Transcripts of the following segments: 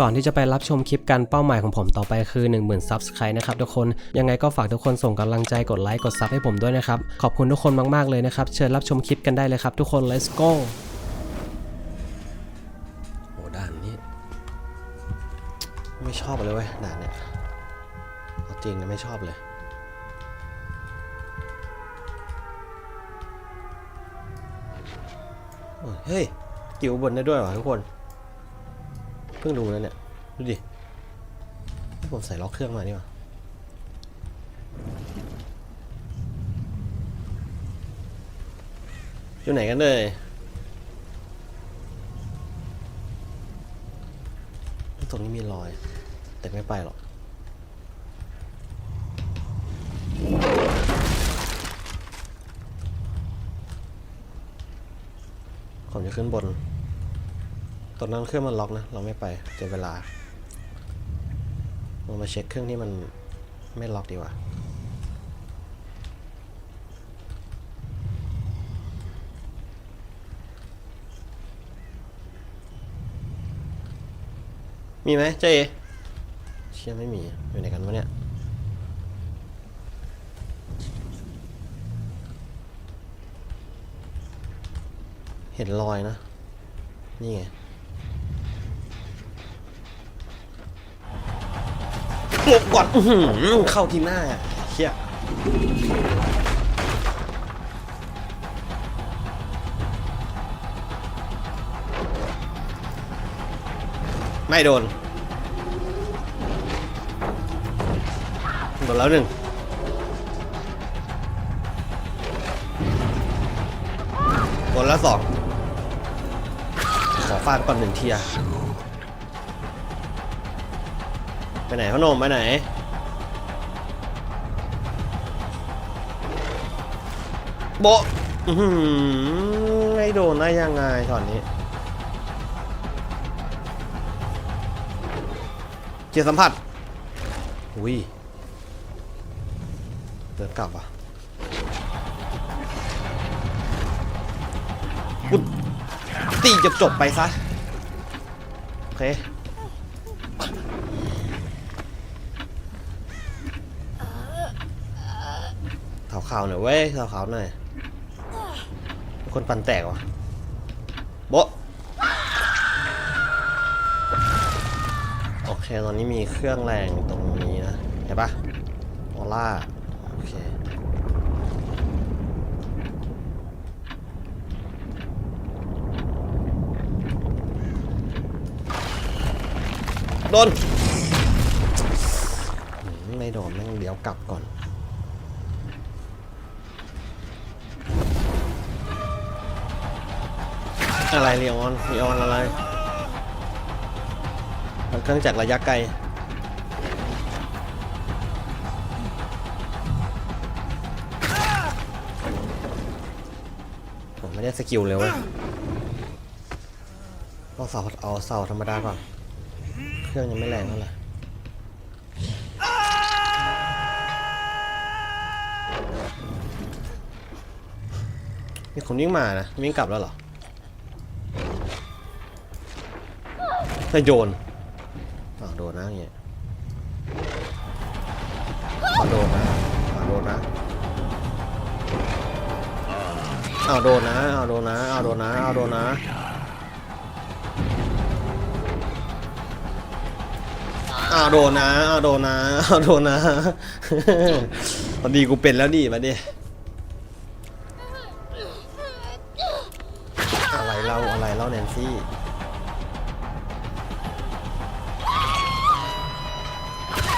ก่อนที่จะไปรับชมคลิปกันเป้าหมายของผมต่อไปคือ 10,000 Subscribe นะครับทุกคนยังไงก็ฝากทุกคนส่งกำลังใจกดไลค์กดซับให้ผมด้วยนะครับ ขอบคุณทุกคนมาก ๆ เลยนะครับ เชิญรับชมคลิปกันได้เลยครับทุกคน let's go โอ้ด่านนี้ ไม่ชอบเลยเว้ยด่านเนี่ยเอาจริงนะไม่ชอบเลยเฮ้ยกิวบนได้ด้วยวะทุกคน เพิ่งดูแล้วเนี่ย ดูดิผมใส่ล็อกเครื่องมานี่หว่าอยู่ไหนกันเลยตรงนี้มีรอย แต่ไม่ไปหรอกผมจะขึ้นบน ตอนนั้นเครื่องมันล็อกนะ เราไม่ไปเจอเวลาเรามาเช็คเครื่องที่มันไม่ล็อกดีกว่ามีไหมเจ๊เชี่ยไม่มีอยู่ไหนกันวะเนี่ยเห็นรอยนะ นี่ไง หลบก่อนอื้อหือเข้าที่หน้าอะเชี่ยไม่โดน โดนแล้วหนึ่งโดนแล้วสองขอฟาดก่อนหนึ่งเทีย ไปไหนพ่อหนมไปไหน โบะอื้อหือไม่โดนได้ยังไงช็อตนี้ เจอสัมผัส อุ้ยเดินกลับอะกูตีจบจบไปซะ โอเค ขาวขาวหน่อยเว้ยขาวขาวหน่อยคนปันแตกวะโบโอเคตอนนี้มีเครื่องแรงตรงนี้นะเห็นปะออร่าโอเคโดนไม่โดนแม่งเดี๋ยวกลับก่อน อะไรเรียออนเรียออนอะไรมันเครื่องจักรระยะไกลผมไม่ได้สกิลเลยเว้ยเอาเสาเอาเสาธรรมดาก่อน เครื่องยังไม่แรงเท่าไหร่มีคนวิ่งมานะวิ่งกลับแล้วเหรอ ไม่โยนอ้าโดนนะเงี้ยอ้าโดนนะอ้าโดนนะอ้าโดนนะอ้าโดนนะอ้าโดนนะอ้าโดนนะอ้าโดนนะอ้าโดนนะอ้าโดนนะพอดีกูเป็นแล้วดิมาดิอะไรเล่าอะไรเล่าแนนซี่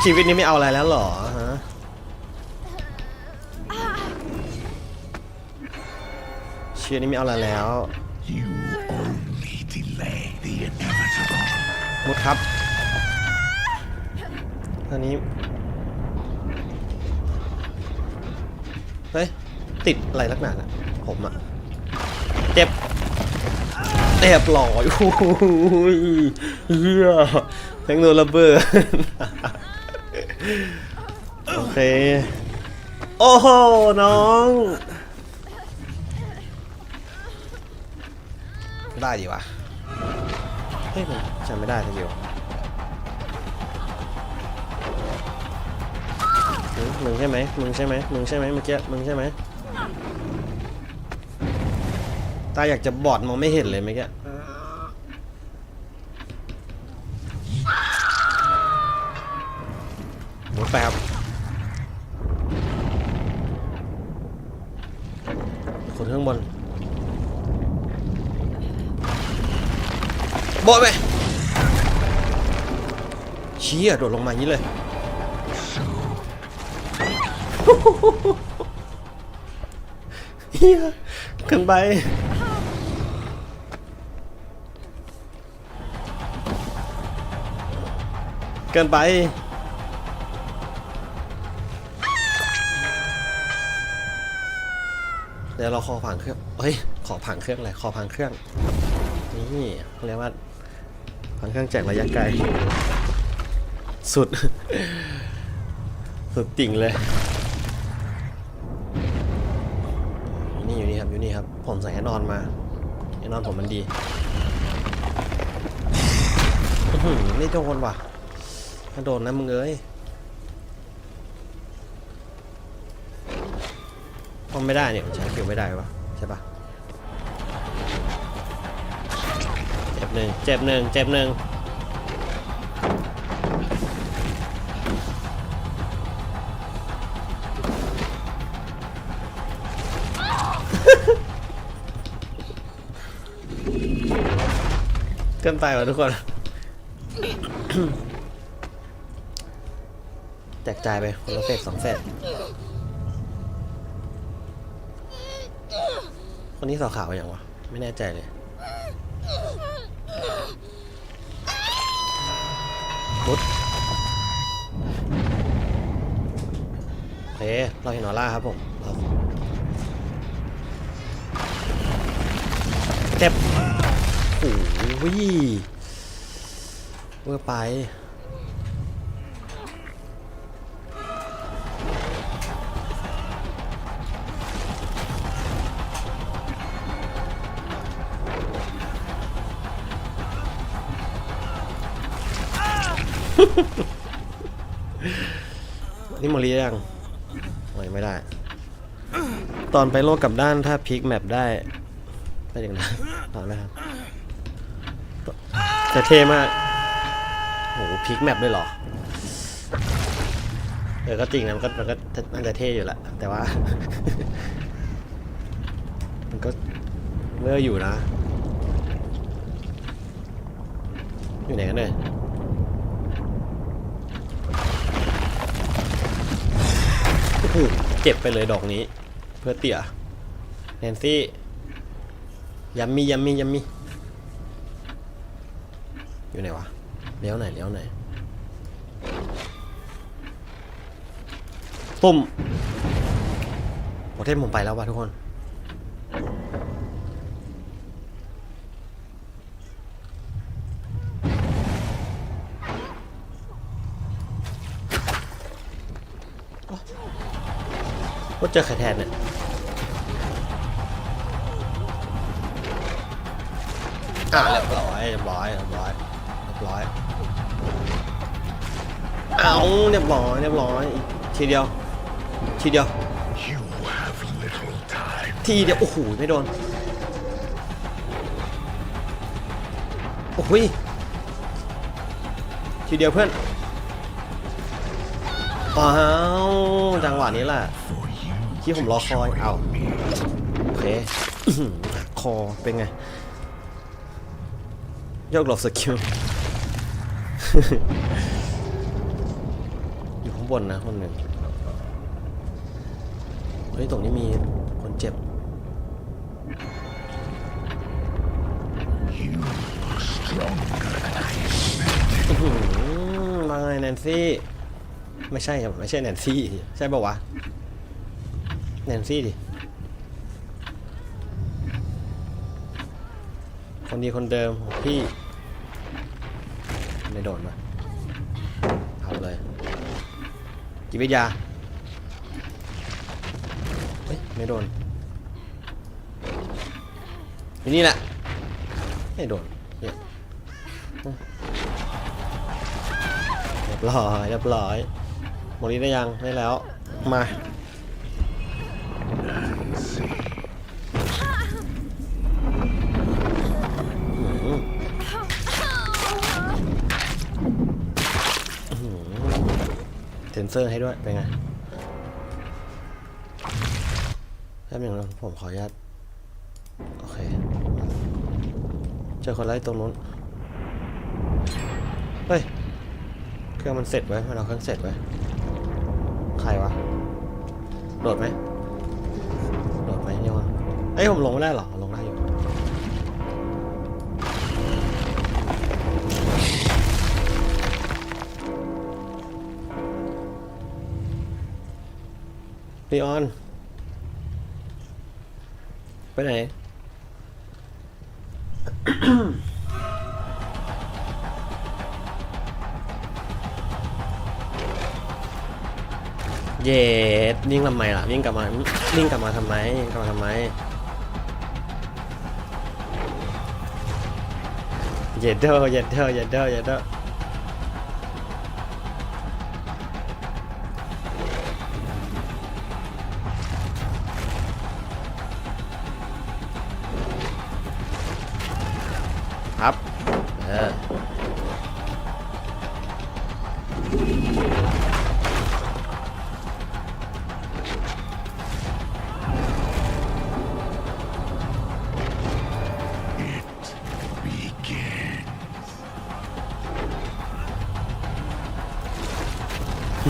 ชีวิตนี้ไม่เอาอะไรแล้วเหรอฮะชีวิตนี้ไม่เอาอะไรแล้ว You only delay the inevitable. มุดครับอันนี้ เฮ้ย ติดอะไรลักหนาน่ะ ผมอะเจ็บเจ็บหล่อยโอ้ยเฮียแทงโดนระเบิด โอเค โอ้โห น้อง ได้ดีวะเฮ้ยมันไม่ได้ทีเดียวมึงใช่ไหมมึงใช่ไหมมึงใช่ไหมเมื่อกี้มึงใช่ไหมตาอยากจะบอดมองไม่เห็นเลยเมื่อกี้ นข้างบนบอดไปเชี้อะโดดลงมาอย่างนี้เลย เฮียเกินไป เกินไป เดี๋ยวเราขอผังเครื่องเฮ้ย ขอผังเครื่องอะไร ขอผังเครื่อง นี่เขาเรียกว่าผังเครื่องแจกระยะไกล สุด สุดติ่งเลย นี่อยู่นี่ครับ อยู่นี่ครับ ผมใส่แอนนอนมาแอนนอนผมมันดี ไม่โดนว่ะถ้าโดนนะมึงเอ้ย ป้อมไม่ได้เนี่ยใช้คิวไม่ได้ปะใช่ปะเจ็บหนึ่งเจ็บหนึ่งเจ็บหนึ่งเกินไปว่ะทุกคน แจกจ่ายไปคนละเฟสสองเฟส คนนี้สาวขาวอย่างวะ ไม่แน่ใจเลยมุดโอเค เราเห็นออร่าครับผมเจ็บโอ้โหเวอร์ไป นี่โมลียังโอ้ยไม่ได้ ตอนไปโลกกลับด้านถ้าพลิกแมปได้ไปอย่างนั้นตอนไหมครับจะเท่มากโหพลิกแมปด้วยเหรอเออก็จริงนะมันก็มันก็น่าจะเท่อยู่แหละแต่ว่า มันก็เมื่ออยู่นะ อยู่ไหนกันเนี่ย ผูกเจ็บไปเลยดอกนี้ เพื่อเตี่ยแนนซี่ยัมมี่ยัมมี่ยัมมี่อยู่ไหนวะเลี้ยวไหนเลี้ยวไหนปุ่มโอเทมผมไปแล้วว่ะทุกคน ว่าเจอใครแทนเนี่ยอ่าเรียบร้อยเรียบร้อยเรียบร้อยเรียบร้อยเอาเรียบร้อยเรียบร้อยอีกทีเดียว ทีเดียว You have little time. ทีเดียวโอ้โหไม่โดนโอ้โหยทีเดียวเพื่อนอ้าวจังหวะนี้แหละ For you ที่ผมรอคอยเอาโอเคคอเป็นไงยกหลบสกิลอยู่ข้างบนนะคนหนึ่งเฮ้ยตรงนี้มีคนเจ็บ you are stronger than I อื้อหือมาไงแนนซี่ ไม่ใช่ครับไม่ใช่แนนซี่ ใช่ปะวะ แนนซี่ดิ คนดีคนเดิมของพี่ ไม่โดนมาเอาเลยจิตวิทยา เฮ้ย ไม่โดนอยู่นี่แหละ ไม่โดนเนี่ยเรียบร้อยเรียบร้อยหมดนี้ได้ยัง ได้แล้ว มา เซนเซอร์ให้ด้วย เป็นไงแป๊บหนึงนะผมขออนุญาตโอเค เจอคนไล่ตรงนู้น เฮ้ย เครื่องมันเสร็จไว้มันเอาเครื่องเสร็จไว้ ใครวะโหลดไหมโหลดไหมเนี่ยวะเอ้ยผมลงไม่ได้หรอ ลีออน ไปไหน เย็ดวิ่งทำไมล่ะ วิ่งกลับมาวิ่งกลับมาทำไมวิ่งกลับมาทำไม เย็ดเด้อเย็ดเด้อเย็ดเด้อเย็ดเด้อ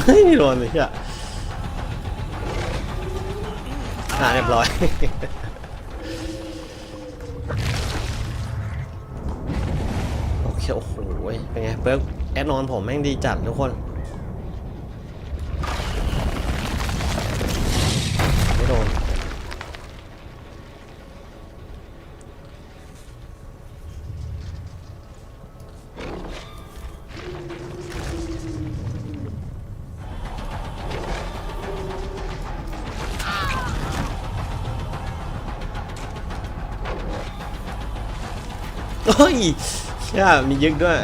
ไม่โดนเลยอะอ่าเรียบร้อยโอเคโอ้โหเป็นไงเปิร์กแอดนอนผมแม่งดีจัดทุกคนไม่โดน เฮ้ยเชี่ยมียึกด้วย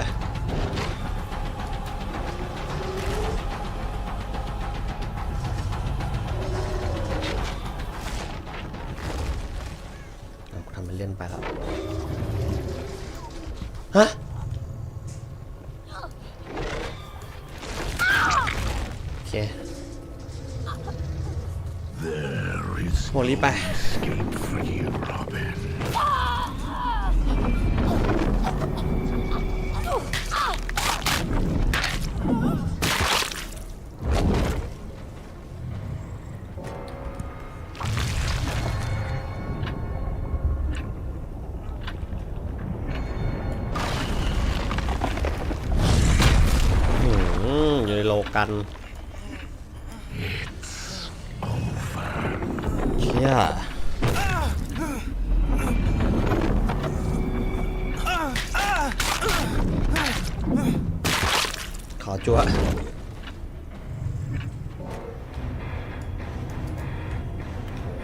เอาทำเป็นเล่นไปแล้ว ฮะ โอเค There is โมลีไป กันเชี่ยขอจั่ว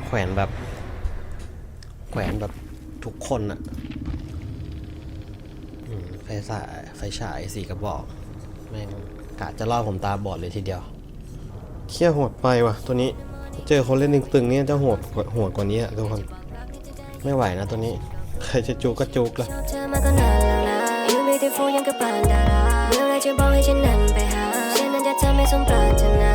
แขวนแบบ แขวนแบบทุกคนอะไฟสายไฟฉายสี่กระบอก แม่ง กะจะล่อผมตาบอดเลยทีเดียวเคี้ยโหดไปว่ะ ตัวนี้ เจอคนเล่นตึงๆเนี่ยจะโหดกว่าโหดกว่านี้อะทุกคน ไม่ไหวนะตัวนี้ ใครจะจุกก็จุกละเธอมาก็นานแล้วนะ You beautiful ยังกับปานดาราเมื่อไรจะบอกให้ฉันนั้นไปหาฉันนั้นจะทำให้สมปรารถนา